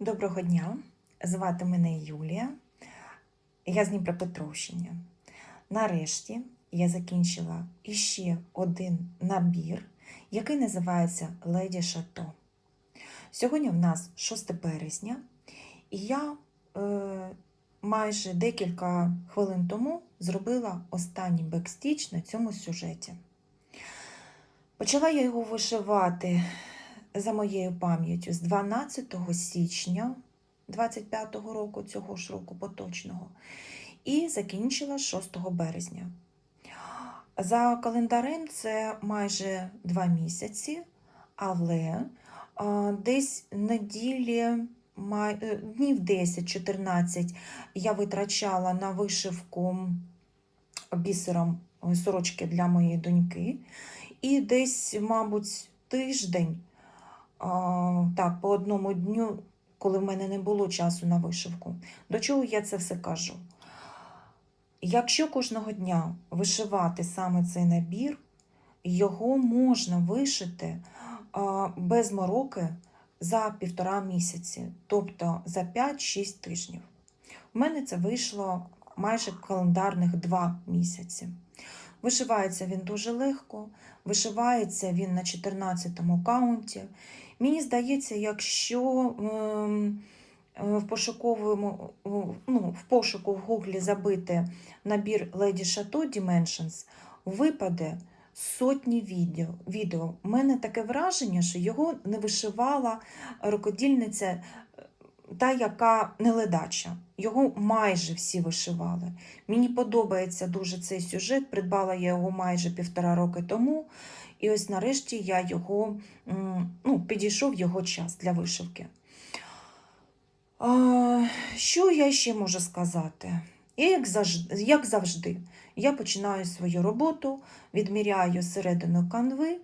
Доброго дня, звати мене Юлія. Я з Дніпропетровщини. Нарешті я закінчила іще один набір, який називається Леді Шато. Сьогодні в нас 6 березня, і я е, майже декілька хвилин тому зробила останній бекстіч на цьому сюжеті. Почала я його вишивати за моєю пам'яттю з 12 січня 25-го року, цього ж року поточного, і закінчила 6 березня. За календарем це майже два місяці, але десь неділі, е, днів 10-14 я витрачала на вишивку бісером е, сорочки для моєї доньки. І десь, мабуть, тиждень, так, по одному дню, коли в мене не було часу на вишивку. До чого я це все кажу? Якщо кожного дня вишивати саме цей набір, його можна вишити без мороки за півтора місяці, тобто за 5-6 тижнів. У мене це вийшло майже календарних 2 місяці. Вишивається він дуже легко, вишивається він на 14-му каунті. Мені здається, якщо ем, е, в пошуковому ну, в пошуку в гуглі забити набір Lady Chateau Dimensions, випаде сотні відео. відео. У мене таке враження, що його не вишивала рукодільниця, е, та, яка не ледача. Його майже всі вишивали. Мені подобається дуже цей сюжет. Придбала я його майже півтора роки тому. І ось нарешті я його, ну, підійшов його час для вишивки. А, що я ще можу сказати? І як завжди, як завжди, я починаю свою роботу, відміряю середину канви,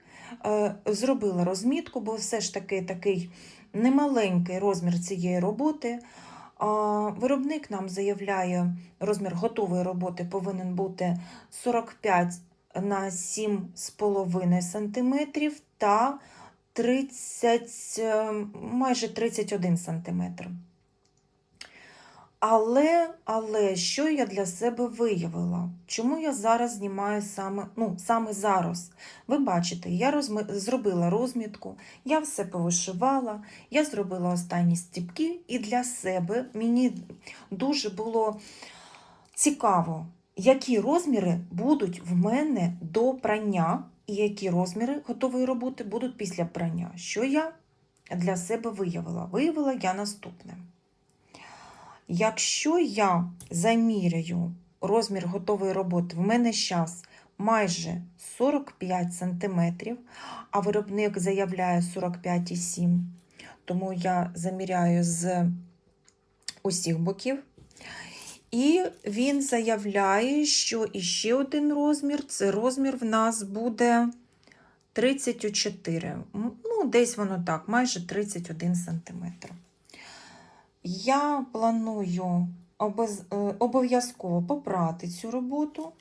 е, зробила розмітку, бо все ж таки такий немаленький розмір цієї роботи. Виробник нам заявляє, розмір готової роботи повинен бути 45 на 7,5 см та 30, е, майже 31 см. Але, але що я для себе виявила? Чому я зараз знімаю саме, ну, саме зараз? Ви бачите, я розми... зробила розмітку, я все повишивала, я зробила останні стіпки, і для себе мені дуже було цікаво, які розміри будуть в мене до прання, і які розміри готової роботи будуть після прання. Що я для себе виявила? Виявила я наступне. Якщо я заміряю розмір готової роботи, в мене зараз майже 45 см, а виробник заявляє 45,7 тому я заміряю з усіх боків. І він заявляє, що іще один розмір це розмір в нас буде 34. М, Ну, десь воно так, майже 31 см. Я планую е, обов'язково попрати цю роботу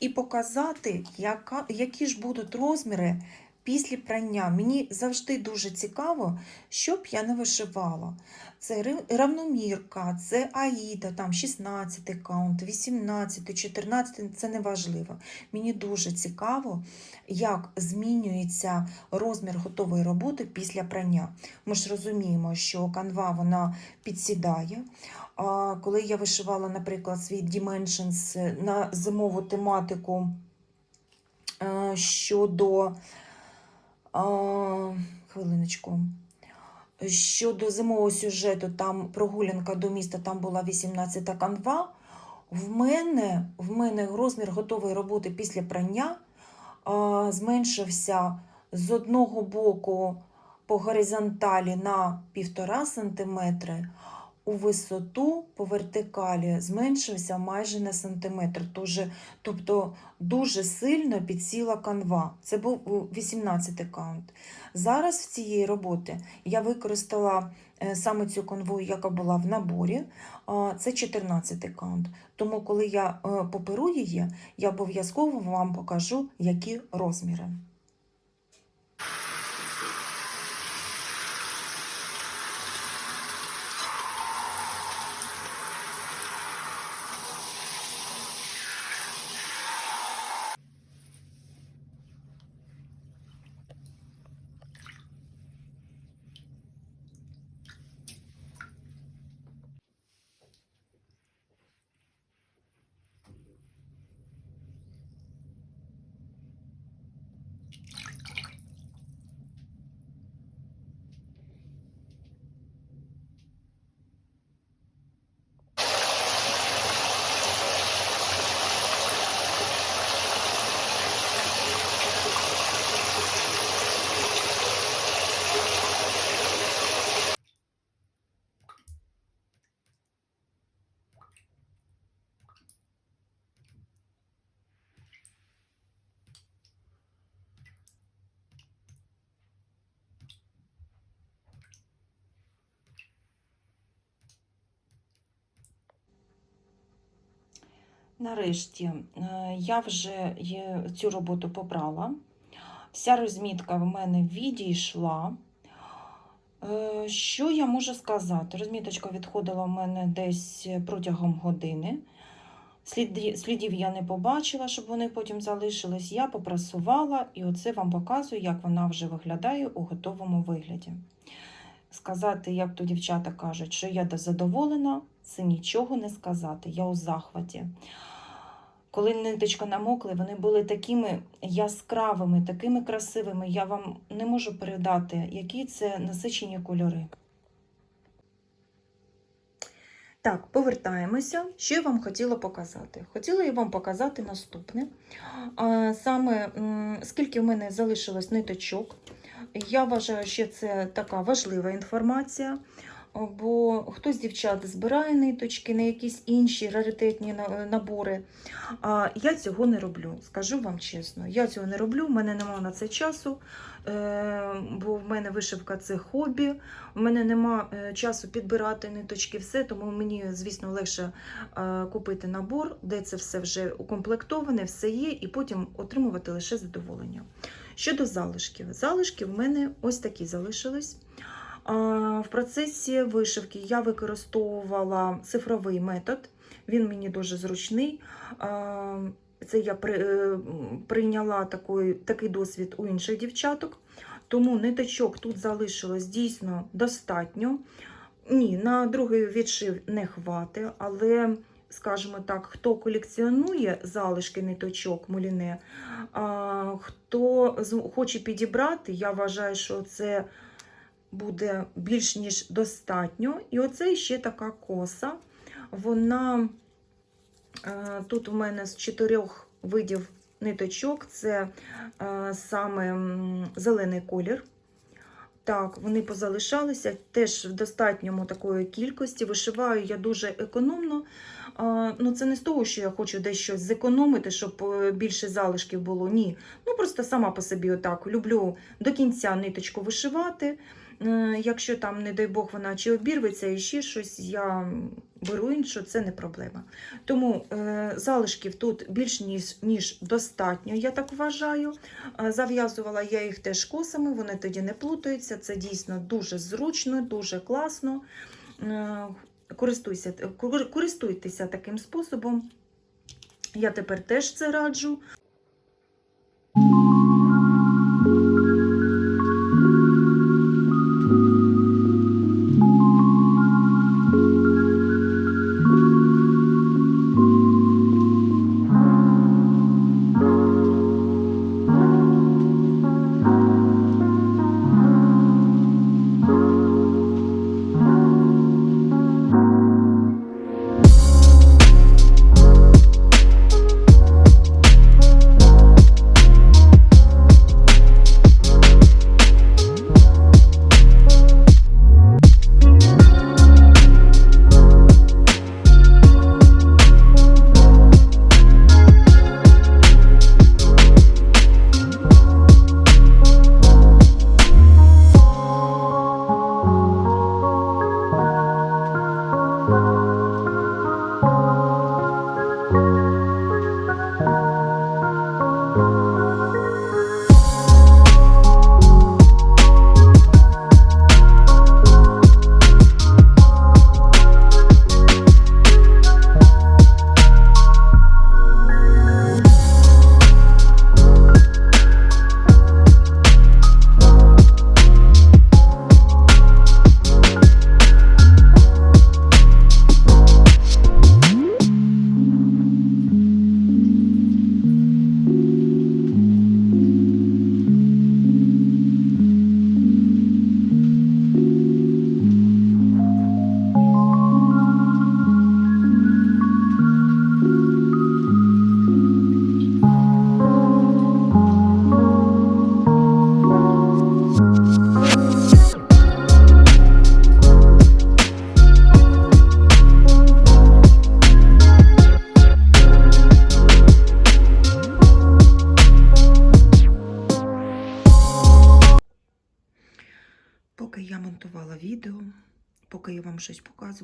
і показати, яка, які ж будуть розміри після прання. Мені завжди дуже цікаво, що б я не вишивала. Це равномірка, це аїда, там 16 каунт, 18, 14, це не важливо. Мені дуже цікаво, як змінюється розмір готової роботи після прання. Ми ж розуміємо, що канва вона підсідає. А коли я вишивала, наприклад, свій Dimensions на зимову тематику е, щодо хвилиночку. Щодо зимового сюжету, там прогулянка до міста, там була 18 канва. В мене, в мене розмір готової роботи після прання а, зменшився з одного боку по горизонталі на 1,5 см, у висоту по вертикалі зменшився майже на сантиметр. Тобто дуже сильно підсіла канва. Це був 18 каунт. Зараз в цієї роботи я використала е, саме цю канву, яка була в наборі. Це 14 каунт. Тому, коли я е, поперу її, я обов'язково вам покажу, які розміри. Нарешті е, я вже цю роботу побрала. Вся розмітка в мене відійшла. Е, Що я можу сказати? Розміточка відходила в мене десь протягом години. Слідів я не побачила, щоб вони потім залишились. Я попрасувала і оце вам показую, як вона вже виглядає у готовому вигляді. Сказати, як то дівчата кажуть, що я задоволена, це нічого не сказати. Я у захваті. Коли ниточка намокли, вони були такими яскравими, такими красивими. Я вам не можу передати, які це насичені кольори. Так, повертаємося. Що я вам хотіла показати? Хотіла я вам показати наступне. Саме скільки в мене залишилось ниточок. Я вважаю, що це така важлива інформація, бо хтось дівчат збирає ниточки на якісь інші раритетні набори. А я цього не роблю, скажу вам чесно. Я цього не роблю, в мене немає на це часу, е, бо в мене вишивка це хобі, в мене нема е, часу підбирати ниточки, все, тому мені, звісно, легше е, купити набор, де це все вже укомплектоване, все є, і потім отримувати лише задоволення. Щодо залишків, залишки в мене ось такі залишились. В процесі вишивки я використовувала цифровий метод, він мені дуже зручний. Це я е, прийняла такий, такий досвід у інших дівчаток, тому ниточок тут залишилось дійсно достатньо. Ні, на другий відшив не хватить, але, скажімо так, хто колекціонує залишки ниточок муліне, хто хоче підібрати, я вважаю, що це буде більш ніж достатньо. І оце ще така коса. Вона е, тут у мене з чотирьох видів ниточок це е, саме зелений колір. Так, вони позалишалися теж в достатньому такої кількості. Вишиваю я дуже економно. Ну, це не з того, що я хочу десь щось зекономити, щоб е, більше залишків було. Ні. Ну просто сама по собі отак люблю до кінця ниточку вишивати. Е, Якщо там, не дай Бог, вона чи обірветься і ще щось, я беру іншу, це не проблема. Тому е, залишків тут більш ніж, ніж достатньо, я так вважаю. Е, Зав'язувала я їх теж косами, вони тоді не плутаються. Це дійсно дуже зручно, дуже класно. Е, Користуйся, користуйтеся таким способом. Я тепер теж це раджу.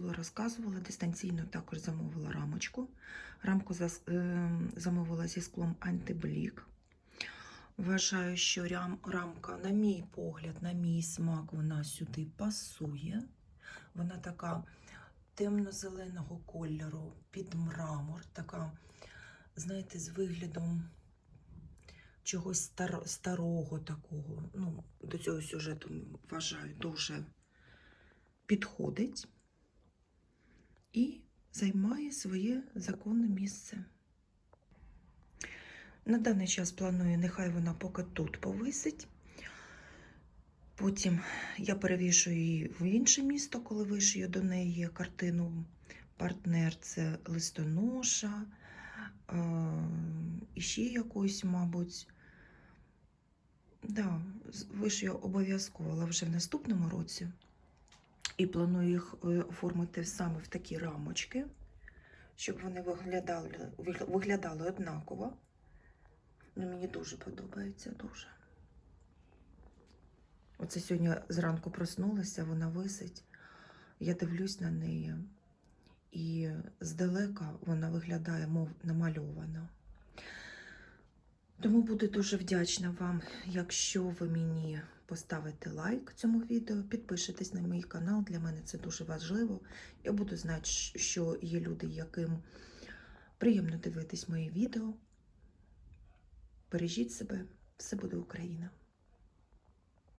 Показувала, розказувала, дистанційно також замовила рамочку. Рамку зас- е, замовила зі склом антиблік. Вважаю, що рям, рамка, на мій погляд, на мій смак, вона сюди пасує. Вона така темно-зеленого кольору, під мрамор, така, знаєте, з виглядом чогось стар, старого такого. Ну, до цього сюжету вважаю дуже підходить і займає своє законне місце. На даний час планую, нехай вона поки тут повисить. Потім я перевішую її в інше місто, коли вишию до неї картину. Партнер це листоноша, і ще якусь, мабуть. Да, вишию обов'язково, але вже в наступному році. І планую їх е, оформити саме в такі рамочки, щоб вони виглядали, виглядали однаково. Ну, мені дуже подобається, дуже. Оце сьогодні зранку проснулася, вона висить. Я дивлюсь на неї, і здалека вона виглядає, мов намальована. Тому буду дуже вдячна вам, якщо ви мені поставите лайк цьому відео, підпишетесь на мій канал. Для мене це дуже важливо. Я буду знати, що є люди, яким приємно дивитись мої відео. Бережіть себе, все буде Україна!